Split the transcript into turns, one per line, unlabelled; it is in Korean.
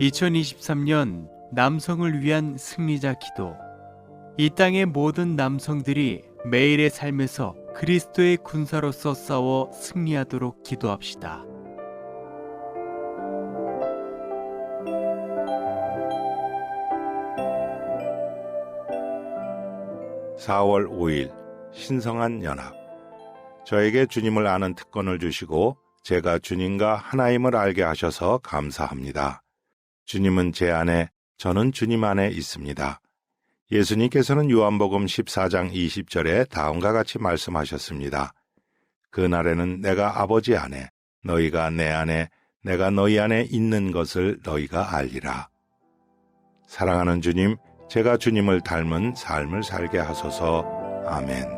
2023년 남성을 위한 승리자 기도. 이 땅의 모든 남성들이 매일의 삶에서 그리스도의 군사로서 싸워 승리하도록 기도합시다.
4월 5일 신성한 연합 저에게 주님을 아는 특권을 주시고 제가 주님과 하나임을 알게 하셔서 감사합니다. 주님은 제 안에 저는 주님 안에 있습니다. 예수님께서는 요한복음 14장 20절에 다음과 같이 말씀하셨습니다. 그날에는 내가 아버지 안에 너희가 내 안에 내가 너희 안에 있는 것을 너희가 알리라. 사랑하는 주님, 제가 주님을 닮은 삶을 살게 하소서. 아멘.